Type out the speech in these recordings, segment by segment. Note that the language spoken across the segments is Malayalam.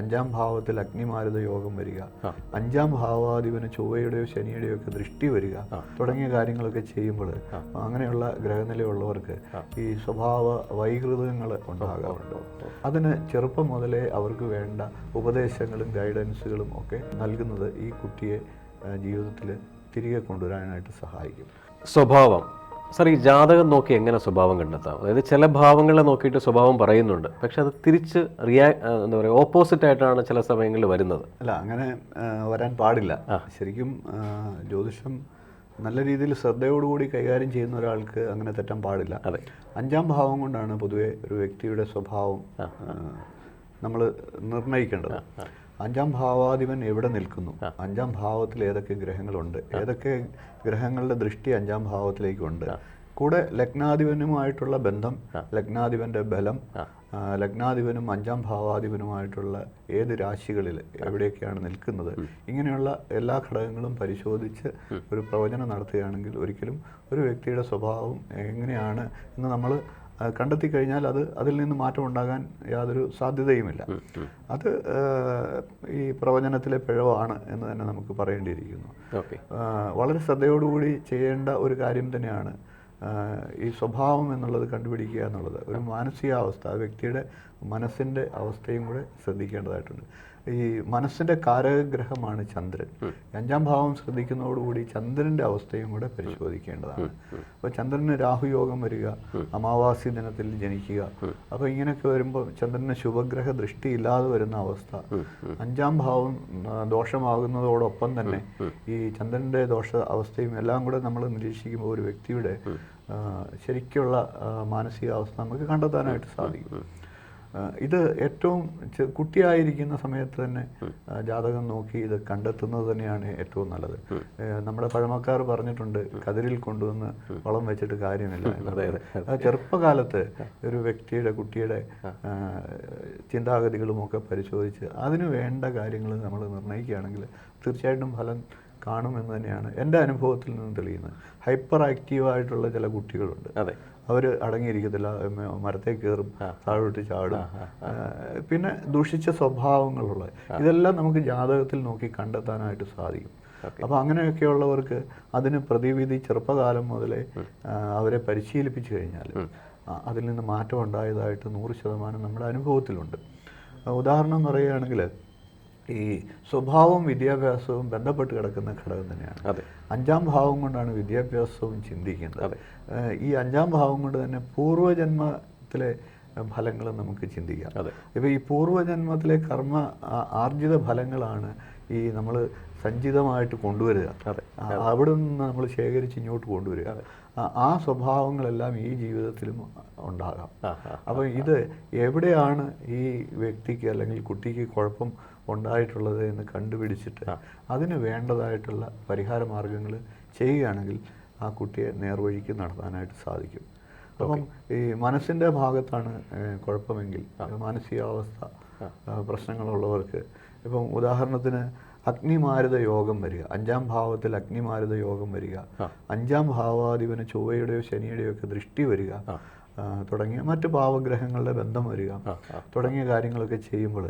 അഞ്ചാം ഭാവത്തിൽ അഗ്നിമാരുത യോഗം വരിക. അഞ്ചാം ഭാവാധിപന് ചൊവ്വയുടെയോ ശനിയുടെയോ ഒക്കെ ദൃഷ്ടി വരിക. തുടങ്ങിയ കാര്യങ്ങളൊക്കെ ചെയ്യുമ്പോൾ അങ്ങനെയുള്ള ഗ്രഹനിലയുള്ളവർക്ക് ഈ സ്വഭാവ വൈകൃതങ്ങൾ ഉണ്ടാകാറുണ്ട്. അതിന് ചെറുപ്പം മുതലേ അവർക്ക് വേണ്ട ഉപദേശങ്ങളും ഗൈഡൻസുകളും ഒക്കെ നൽകുന്നത് ഈ കുട്ടിയെ ജീവിതത്തിൽ തിരികെ കൊണ്ടുവരാനായിട്ട് സഹായിക്കും. സ്വഭാവം. സാർ ഈ ജാതകം നോക്കി എങ്ങനെ സ്വഭാവം കണ്ടെത്താം? അതായത് ചില ഭാവങ്ങളെ നോക്കിയിട്ട് സ്വഭാവം പറയുന്നുണ്ട്. പക്ഷെ അത് തിരിച്ച് റിയാ എന്താ പറയുക ഓപ്പോസിറ്റ് ആയിട്ടാണ് ചില സമയങ്ങളിൽ വരുന്നത്. അല്ല അങ്ങനെ വരാൻ പാടില്ല. ശരിക്കും ജ്യോതിഷം നല്ല രീതിയിൽ ശ്രദ്ധയോടുകൂടി കൈകാര്യം ചെയ്യുന്ന ഒരാൾക്ക് അങ്ങനെ തെറ്റാൻ പാടില്ല. അതെ. അഞ്ചാം ഭാവം കൊണ്ടാണ് പൊതുവെ ഒരു വ്യക്തിയുടെ സ്വഭാവം നമ്മൾ നിർണയിക്കേണ്ടത്. അഞ്ചാം ഭാവാധിപൻ എവിടെ നിൽക്കുന്നു? അഞ്ചാം ഭാവത്തിൽ ഏതൊക്കെ ഗ്രഹങ്ങളുണ്ട്? ഏതൊക്കെ ഗ്രഹങ്ങളുടെ ദൃഷ്ടി അഞ്ചാം ഭാവത്തിലേക്കുണ്ട്? കൂടെ ലഗ്നാധിപനുമായിട്ടുള്ള ബന്ധം ലഗ്നാധിപന്റെ ബലം ലഗ്നാധിപനും അഞ്ചാം ഭാവാധിപനുമായിട്ടുള്ള ഏത് രാശികളിൽ എവിടെയൊക്കെയാണ് നിൽക്കുന്നത്? ഇങ്ങനെയുള്ള എല്ലാ ഘടകങ്ങളും പരിശോധിച്ച് ഒരു പ്രവചനം നടത്തുകയാണെങ്കിൽ ഒരിക്കലും ഒരു വ്യക്തിയുടെ സ്വഭാവം എങ്ങനെയാണ് എന്ന് നമ്മൾ കണ്ടെത്തി കഴിഞ്ഞാൽ അത് അതിൽ നിന്ന് മാറ്റം ഉണ്ടാകാൻ യാതൊരു സാധ്യതയുമില്ല. അത് ഈ പ്രവചനത്തിലെ പിഴവാണ് എന്ന് തന്നെ നമുക്ക് പറയേണ്ടിയിരിക്കുന്നു. വളരെ ശ്രദ്ധയോടുകൂടി ചെയ്യേണ്ട ഒരു കാര്യം തന്നെയാണ് ഈ സ്വഭാവം എന്നുള്ളത് കണ്ടുപിടിക്കുക എന്നുള്ളത്. ഒരു മാനസികാവസ്ഥ ആ വ്യക്തിയുടെ മനസ്സിന്റെ അവസ്ഥയും കൂടെ ശ്രദ്ധിക്കേണ്ടതായിട്ടുണ്ട്. ഈ മനസ്സിന്റെ കാരകഗ്രഹമാണ് ചന്ദ്രൻ. അഞ്ചാം ഭാവം ശ്രദ്ധിക്കുന്നതോടുകൂടി ചന്ദ്രന്റെ അവസ്ഥയും കൂടെ പരിശോധിക്കേണ്ടതാണ്. അപ്പോൾ ചന്ദ്രന് രാഹുയോഗം വരിക അമാവാസി ദിനത്തിൽ ജനിക്കുക അപ്പോൾ ഇങ്ങനെയൊക്കെ വരുമ്പോൾ ചന്ദ്രന് ശുഭഗ്രഹ ദൃഷ്ടി ഇല്ലാതെ വരുന്ന അവസ്ഥ. അഞ്ചാം ഭാവം ദോഷമാകുന്നതോടൊപ്പം തന്നെ ഈ ചന്ദ്രന്റെ ദോഷ അവസ്ഥയും എല്ലാം കൂടെ നമ്മൾ നിരീക്ഷിക്കുമ്പോൾ ഒരു വ്യക്തിയുടെ ശരിക്കുള്ള മാനസികാവസ്ഥ നമുക്ക് കണ്ടെത്താനായിട്ട് സാധിക്കും. ഇത് ഏറ്റവും കുട്ടിയായിരിക്കുന്ന സമയത്ത് തന്നെ ജാതകം നോക്കി ഇത് കണ്ടെത്തുന്നത് തന്നെയാണ് ഏറ്റവും നല്ലത്. നമ്മുടെ പഴമക്കാർ പറഞ്ഞിട്ടുണ്ട് കതിരിൽ കൊണ്ടുവന്ന് വളം വെച്ചിട്ട് കാര്യമില്ല അതായത് ചെറുപ്പകാലത്ത് ഒരു വ്യക്തിയുടെ കുട്ടിയുടെ ചിന്താഗതികളും ചിന്താഗതികളുമൊക്കെ പരിശോധിച്ച് അതിനു വേണ്ട കാര്യങ്ങൾ നമ്മൾ നിർണയിക്കുകയാണെങ്കിൽ തീർച്ചയായിട്ടും ഫലം കാണുമെന്ന് തന്നെയാണ് എന്റെ അനുഭവത്തിൽ നിന്ന് തെളിയുന്നത്. ഹൈപ്പർ ആക്റ്റീവായിട്ടുള്ള ചില കുട്ടികളുണ്ട്. അതെ. അവർ അടങ്ങിയിരിക്കത്തില്ല മരത്തെ കയറും താഴോട്ട് ചാടും. പിന്നെ ദുഷിച്ച സ്വഭാവങ്ങളുള്ള ഇതെല്ലാം നമുക്ക് ജാതകത്തിൽ നോക്കി കണ്ടെത്താനായിട്ട് സാധിക്കും. അപ്പോൾ അങ്ങനെയൊക്കെയുള്ളവർക്ക് അതിന് പ്രതിവിധി ചെറുപ്പകാലം മുതലേ അവരെ പരിശീലിപ്പിച്ചു കഴിഞ്ഞാൽ അതിൽ നിന്ന് മാറ്റം ഉണ്ടായതായിട്ട് നൂറ് ശതമാനം നമ്മുടെ അനുഭവത്തിലുണ്ട്. ഉദാഹരണം പറയുകയാണെങ്കിൽ ഈ സ്വഭാവവും വിദ്യാഭ്യാസവും ബന്ധപ്പെട്ട് കിടക്കുന്ന ഘടകം തന്നെയാണ്. അതെ. അഞ്ചാം ഭാവം കൊണ്ടാണ് വിദ്യാഭ്യാസവും ചിന്തിക്കുന്നത്. അതെ. ഈ അഞ്ചാം ഭാവം കൊണ്ട് തന്നെ പൂർവജന്മത്തിലെ ഫലങ്ങൾ നമുക്ക് ചിന്തിക്കാം. അതെ. ഇപ്പോൾ ഈ പൂർവജന്മത്തിലെ കർമ്മ ആർജിത ഫലങ്ങളാണ് ഈ നമ്മൾ സഞ്ചിതമായിട്ട് കൊണ്ടുവരിക. അവിടെ നിന്ന് നമ്മൾ ശേഖരിച്ച് ഇങ്ങോട്ട് കൊണ്ടുവരിക. ആ- ആ സ്വഭാവങ്ങളെല്ലാം ഈ ജീവിതത്തിലും ഉണ്ടാകാം. അപ്പോൾ ഇത് എവിടെയാണ് ഈ വ്യക്തിക്ക് അല്ലെങ്കിൽ കുട്ടിക്ക് കുഴപ്പം ഉണ്ടായിട്ടുള്ളത് എന്ന് കണ്ടുപിടിച്ചിട്ട് അതിന് വേണ്ടതായിട്ടുള്ള പരിഹാര മാർഗങ്ങൾ ചെയ്യുകയാണെങ്കിൽ ആ കുട്ടിയെ നേർവഴിക്ക് നടത്താനായിട്ട് സാധിക്കും. അപ്പം ഈ മനസ്സിന്റെ ഭാഗത്താണ് കുഴപ്പമെങ്കിൽ മാനസികാവസ്ഥ പ്രശ്നങ്ങളുള്ളവർക്ക് ഇപ്പം ഉദാഹരണത്തിന് അഗ്നിമാരുത യോഗം വരിക അഞ്ചാം ഭാവത്തിൽ അഗ്നിമാരുത യോഗം വരിക അഞ്ചാം ഭാവാധിപന് ചൊവ്വയുടെയോ ശനിയുടെയോ ഒക്കെ ദൃഷ്ടി വരിക തുടങ്ങിയ മറ്റ് പാവഗ്രഹങ്ങളുടെ ബന്ധം വരിക തുടങ്ങിയ കാര്യങ്ങളൊക്കെ ചെയ്യുമ്പോൾ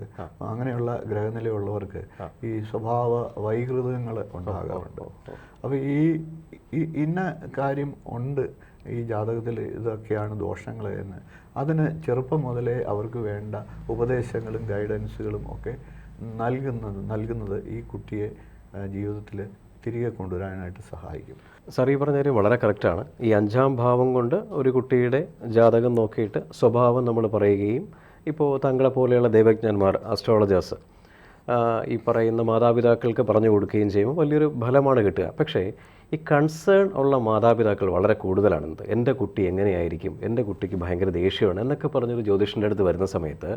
അങ്ങനെയുള്ള ഗ്രഹനിലയുള്ളവർക്ക് ഈ സ്വഭാവ വൈകൃതങ്ങൾ ഉണ്ടാകാറുണ്ട്. അപ്പോൾ ഈ ഇന്ന കാര്യം ഉണ്ട് ഈ ജാതകത്തിൽ ഇതൊക്കെയാണ് ദോഷങ്ങൾ എന്ന്. അതിന് ചെറുപ്പം മുതലേ അവർക്ക് വേണ്ട ഉപദേശങ്ങളും ഗൈഡൻസുകളും ഒക്കെ നൽകുന്നത് നൽകുന്നത് ഈ കുട്ടിയെ ജീവിതത്തിൽ തിരികെ കൊണ്ടുവരാനായിട്ട് സഹായിക്കും. സാർ ഈ പറഞ്ഞ കാര്യം വളരെ കറക്റ്റാണ് ഈ അഞ്ചാം ഭാവം കൊണ്ട് ഒരു കുട്ടിയുടെ ജാതകം നോക്കിയിട്ട് സ്വഭാവം നമ്മൾ പറയുകയും ഇപ്പോൾ താങ്കളെ പോലെയുള്ള ദൈവജ്ഞന്മാർ അസ്ട്രോളജേഴ്സ് ഈ പറയുന്ന മാതാപിതാക്കൾക്ക് പറഞ്ഞു കൊടുക്കുകയും ചെയ്യുമ്പോൾ വലിയൊരു ഫലമാണ് കിട്ടുക. പക്ഷേ ഈ കൺസേൺ ഉള്ള മാതാപിതാക്കൾ വളരെ കൂടുതലാണെന്ന് എന്റെ കുട്ടി എങ്ങനെയായിരിക്കും? എന്റെ കുട്ടിക്ക് ഭയങ്കര ദേഷ്യമാണ് എന്നൊക്കെ പറഞ്ഞൊരു ജ്യോതിഷന്റെ അടുത്ത് വരുന്ന സമയത്ത്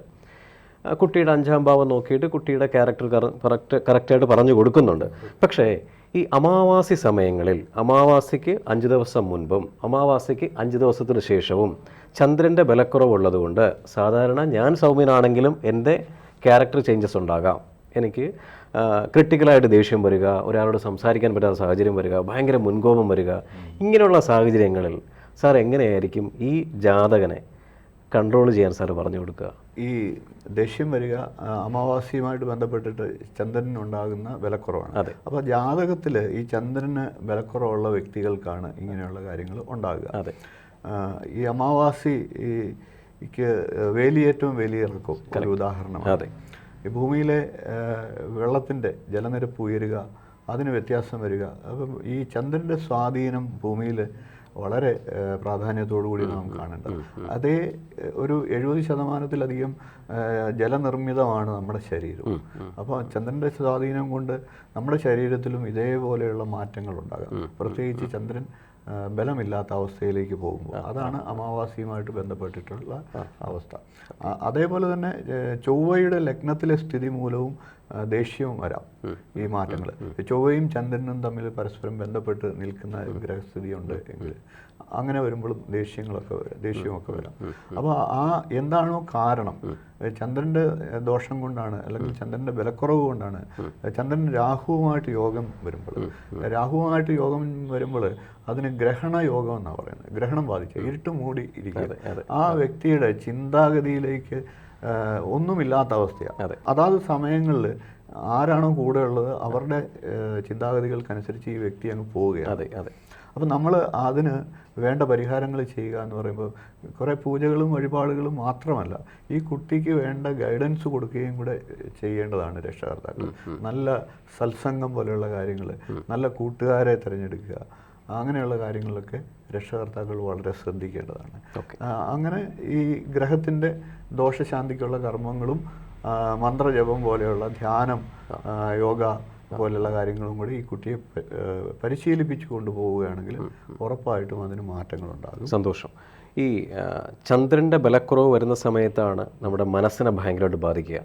കുട്ടിയുടെ അഞ്ചാം ഭാവം നോക്കിയിട്ട് കുട്ടിയുടെ ക്യാരക്ടർ കറക്റ്റ് കറക്റ്റായിട്ട് പറഞ്ഞു കൊടുക്കുന്നുണ്ട്. പക്ഷേ ഈ അമാവാസി സമയങ്ങളിൽ അമാവാസിക്ക് അഞ്ച് ദിവസം മുൻപും അമാവാസിക്ക് അഞ്ച് ദിവസത്തിന് ശേഷവും ചന്ദ്രന്റെ ബലക്കുറവുള്ളതുകൊണ്ട് സാധാരണ ഞാൻ സൗമ്യനാണെങ്കിലും എന്റെ ക്യാരക്ടർ ചേഞ്ചസ് ഉണ്ടാകാം. എനിക്ക് ക്രിട്ടിക്കലായിട്ട് ദേഷ്യം വരിക ഒരാളോട് സംസാരിക്കാൻ പറ്റാത്ത സാഹചര്യം വരിക ഭയങ്കര മുൻകോപം വരിക ഇങ്ങനെയുള്ള സാഹചര്യങ്ങളിൽ സാർ എങ്ങനെയായിരിക്കും ഈ ജാതകനെ കൺട്രോൾ ചെയ്യാൻ സാർ പറഞ്ഞു കൊടുക്കുക. ഈ ദേഷ്യം വരിക അമാവാസിയുമായിട്ട് ബന്ധപ്പെട്ടിട്ട് ചന്ദ്രനുണ്ടാകുന്ന വിലക്കുറവാണ്. അതെ. അപ്പോൾ ജാതകത്തിൽ ഈ ചന്ദ്രന് വിലക്കുറവുള്ള വ്യക്തികൾക്കാണ് ഇങ്ങനെയുള്ള കാര്യങ്ങൾ ഉണ്ടാകുക. അതെ. ഈ അമാവാസി ഈക്ക് ക്ക് വേലിയേറ്റവും വേലിയിറക്കും ഒരു ഉദാഹരണമാണ്. അതെ. ഈ ഭൂമിയിലെ വെള്ളത്തിന്റെ ജലനിരപ്പ് ഉയരുക അതിന് വ്യത്യാസം വരിക അപ്പം ഈ ചന്ദ്രന്റെ സ്വാധീനം ഭൂമിയിൽ വളരെ പ്രാധാന്യത്തോടു കൂടി നാം കാണേണ്ടത്. അതേ ഒരു എഴുപത് ശതമാനത്തിലധികം ജലനിർമ്മിതമാണ് നമ്മുടെ ശരീരം. അപ്പോൾ ചന്ദ്രന്റെ സ്വാധീനം കൊണ്ട് നമ്മുടെ ശരീരത്തിലും ഇതേപോലെയുള്ള മാറ്റങ്ങൾ ഉണ്ടാകാം. പ്രത്യേകിച്ച് ചന്ദ്രൻ ബലമില്ലാത്ത അവസ്ഥയിലേക്ക് പോകുമ്പോൾ. അതാണ് അമാവാസിയുമായിട്ട് ബന്ധപ്പെട്ടിട്ടുള്ള അവസ്ഥ. അതേപോലെ തന്നെ ചൊവ്വയുടെ ലഗ്നത്തിലെ സ്ഥിതി മൂലവും ദേഷ്യവും വരാം ഈ മാറ്റങ്ങൾ. ചൊവ്വയും ചന്ദ്രനും തമ്മിൽ പരസ്പരം ബന്ധപ്പെട്ട് നിൽക്കുന്ന ഗ്രഹസ്ഥിതി ഉണ്ട് എങ്കിൽ അങ്ങനെ വരുമ്പോഴും ദേഷ്യങ്ങളൊക്കെ വരാം. ദേഷ്യമൊക്കെ വരാം അപ്പോൾ ആ എന്താണോ കാരണം ചന്ദ്രന്റെ ചന്ദ്രന്റെ ദോഷം കൊണ്ടാണ് അല്ലെങ്കിൽ ചന്ദ്രന്റെ ബലക്കുറവ് കൊണ്ടാണ് ചന്ദ്രൻ രാഹുവുമായിട്ട് യോഗം വരുമ്പോൾ രാഹുവുമായിട്ട് യോഗം വരുമ്പോൾ അതിന് ഗ്രഹണ യോഗം എന്നാണ് പറയുന്നത്. ഗ്രഹണം ബാധിച്ച ഇരുട്ട് മൂടി ഇരിക്കുക. ആ വ്യക്തിയുടെ ചിന്താഗതിയിലേക്ക് ഒന്നുമില്ലാത്ത അവസ്ഥയാണ്. അതെ. അതാത് സമയങ്ങളിൽ ആരാണോ കൂടെ ഉള്ളത് അവരുടെ ചിന്താഗതികൾക്കനുസരിച്ച് ഈ വ്യക്തി അങ്ങ് പോവുകയാണ്. അതെ അതെ. അപ്പം നമ്മൾ അതിന് വേണ്ട പരിഹാരങ്ങൾ ചെയ്യുക എന്ന് പറയുമ്പോൾ കുറേ പൂജകളും വഴിപാടുകളും മാത്രമല്ല ഈ കുട്ടിക്ക് വേണ്ട ഗൈഡൻസ് കൊടുക്കുകയും കൂടെ ചെയ്യേണ്ടതാണ് രക്ഷകർത്താക്കൾ. നല്ല സത്സംഗം പോലെയുള്ള കാര്യങ്ങൾ നല്ല കൂട്ടുകാരെ തിരഞ്ഞെടുക്കുക അങ്ങനെയുള്ള കാര്യങ്ങളിലൊക്കെ രക്ഷകർത്താക്കൾ വളരെ ശ്രദ്ധിക്കേണ്ടതാണ്. അങ്ങനെ ഈ ഗ്രഹത്തിന്റെ ദോഷശാന്തിക്കുള്ള കർമ്മങ്ങളും മന്ത്രജപം പോലെയുള്ള ധ്യാനം യോഗ പോലെയുള്ള കാര്യങ്ങളും കൂടി ഈ കുട്ടിയെ പരിശീലിപ്പിച്ചു കൊണ്ടുപോവുകയാണെങ്കിൽ ഉറപ്പായിട്ടും അതിന് മാറ്റങ്ങളുണ്ടാകും. സന്തോഷം. ഈ ചന്ദ്രന്റെ ബലക്കുറവ് വരുന്ന സമയത്താണ് നമ്മുടെ മനസ്സിനെ ഭയങ്കരമായിട്ട് ബാധിക്കുക.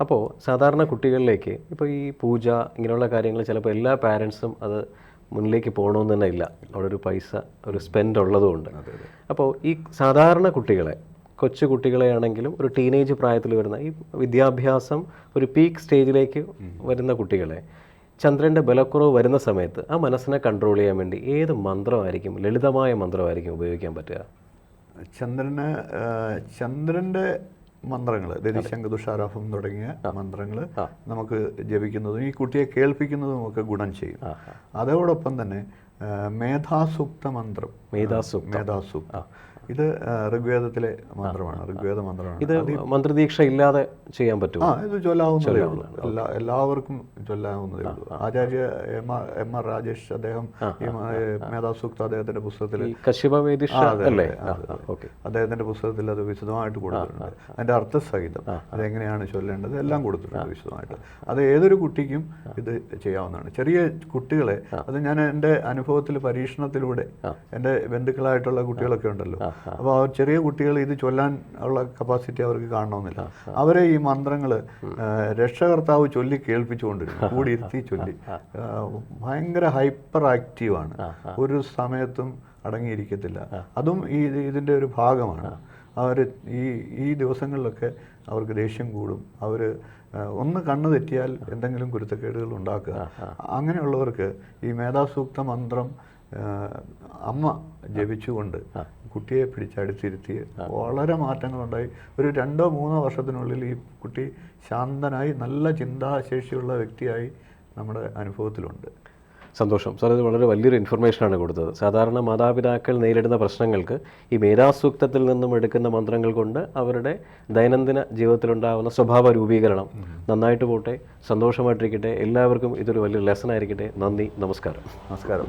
അപ്പോൾ സാധാരണ കുട്ടികളിലേക്ക് ഇപ്പോൾ ഈ പൂജ ഇങ്ങനെയുള്ള കാര്യങ്ങൾ ചിലപ്പോൾ എല്ലാ പാരൻസും അത് മുന്നിലേക്ക് പോകണമെന്ന് തന്നെ ഇല്ല. അവിടെ ഒരു പൈസ ഒരു സ്പെൻഡ് ഉള്ളതുകൊണ്ട്. അപ്പോൾ ഈ സാധാരണ കുട്ടികളെ കൊച്ചു കുട്ടികളെ ആണെങ്കിലും ഒരു ടീനേജ് പ്രായത്തിൽ വരുന്ന ഈ വിദ്യാഭ്യാസം ഒരു പീക്ക് സ്റ്റേജിലേക്ക് വരുന്ന കുട്ടികളെ ചന്ദ്രന്റെ ബലക്കുറവ് വരുന്ന സമയത്ത് ആ മനസ്സിനെ കൺട്രോൾ ചെയ്യാൻ വേണ്ടി ഏത് മന്ത്രമായിരിക്കും ലളിതമായ മന്ത്രമായിരിക്കും ഉപയോഗിക്കാൻ പറ്റുക? ചന്ദ്രന് ആ, മന്ത്രങ്ങൾ ദതിശങ്കതുഷാരാഭം തുടങ്ങിയ മന്ത്രങ്ങൾ നമുക്ക് ജപിക്കുന്നതും ഈ കുട്ടിയെ കേൾപ്പിക്കുന്നതും ഒക്കെ ഗുണം ചെയ്യും. അതോടൊപ്പം തന്നെ മേധാസൂക്ത മന്ത്രം മേധാസൂക്ത മേധാസൂക്തം ഇത് ഋഗ്വേദത്തിലെ മന്ത്രമാണ്. ഋഗ്വേദ മന്ത്രമാണ്. ഇത് മന്ത്രദീക്ഷ ഇല്ലാതെ ചെയ്യാൻ പറ്റും ആ ഇത് ചൊല്ലാവുന്നതേ ഉള്ളൂ. എല്ലാ എല്ലാവർക്കും ചൊല്ലാവുന്നതേ ഉള്ളൂ. Acharya M R M R Rajesh അദ്ദേഹം ഈ മേധാസൂക്ത അദ്ദേഹത്തിന്റെ പുസ്തകത്തിൽ അല്ലേ? അദ്ദേഹത്തിന്റെ പുസ്തകത്തിൽ അത് വിശദമായിട്ട് കൊടുത്തിട്ടുണ്ട്. അതിന്റെ അർത്ഥസഹിതം അതെങ്ങനെയാണ് ചൊല്ലേണ്ടത് എല്ലാം കൊടുത്തിട്ടുണ്ട് വിശദമായിട്ട്. അത് ഏതൊരു കുട്ടിക്കും ഇത് ചെയ്യാവുന്നതാണ്. ചെറിയ കുട്ടികളെ അത് ഞാൻ എന്റെ അനുഭവത്തിൽ പരീക്ഷണത്തിലൂടെ എന്റെ ബന്ധുക്കളായിട്ടുള്ള കുട്ടികളൊക്കെ ഉണ്ടല്ലോ അപ്പോൾ അവർ ചെറിയ കുട്ടികൾ ഇത് ചൊല്ലാൻ ഉള്ള കപ്പാസിറ്റി അവർക്ക് കാണണമെന്നില്ല. അവരെ ഈ മന്ത്രങ്ങൾ രക്ഷകർത്താവ് ചൊല്ലി കേൾപ്പിച്ചുകൊണ്ടിരുന്നു കൂടി ഇരുത്തി ചൊല്ലി. ഭയങ്കര ഹൈപ്പർ ആക്റ്റീവാണ് ഒരു സമയത്തും അടങ്ങിയിരിക്കത്തില്ല. അതും ഈ ഇതിന്റെ ഒരു ഭാഗമാണ്. അവർ ഈ ഈ ദിവസങ്ങളിലൊക്കെ അവർക്ക് ദേഷ്യം കൂടും. അവർ ഒന്ന് കണ്ണു തെറ്റിയാൽ എന്തെങ്കിലും കുരുത്തക്കേടുകൾ ഉണ്ടാക്കുക. അങ്ങനെയുള്ളവർക്ക് ഈ മേധാസൂക്ത മന്ത്രം അമ്മ ജപിച്ചുകൊണ്ട് കുട്ടിയെ പിടിച്ചടുത്തിരുത്തി വളരെ മാറ്റങ്ങളുണ്ടായി. ഒരു രണ്ടോ മൂന്നോ വർഷത്തിനുള്ളിൽ ഈ കുട്ടി ശാന്തനായി നല്ല ചിന്താശേഷിയുള്ള വ്യക്തിയായി നമ്മുടെ അനുഭവത്തിലുണ്ട്. സന്തോഷം. സാർ ഇത് വളരെ വലിയൊരു ഇൻഫർമേഷനാണ് കൊടുത്തത്. സാധാരണ മാതാപിതാക്കൾ നേരിടുന്ന പ്രശ്നങ്ങൾക്ക് ഈ മേധാസൂക്തത്തിൽ നിന്നും എടുക്കുന്ന മന്ത്രങ്ങൾ കൊണ്ട് അവരുടെ ദൈനംദിന ജീവിതത്തിലുണ്ടാകുന്ന സ്വഭാവ രൂപീകരണം നന്നായിട്ട് പോട്ടെ. സന്തോഷമായിട്ടിരിക്കട്ടെ. എല്ലാവർക്കും ഇതൊരു വലിയ ലെസൺ ആയിരിക്കട്ടെ. നന്ദി. നമസ്കാരം. നമസ്കാരം.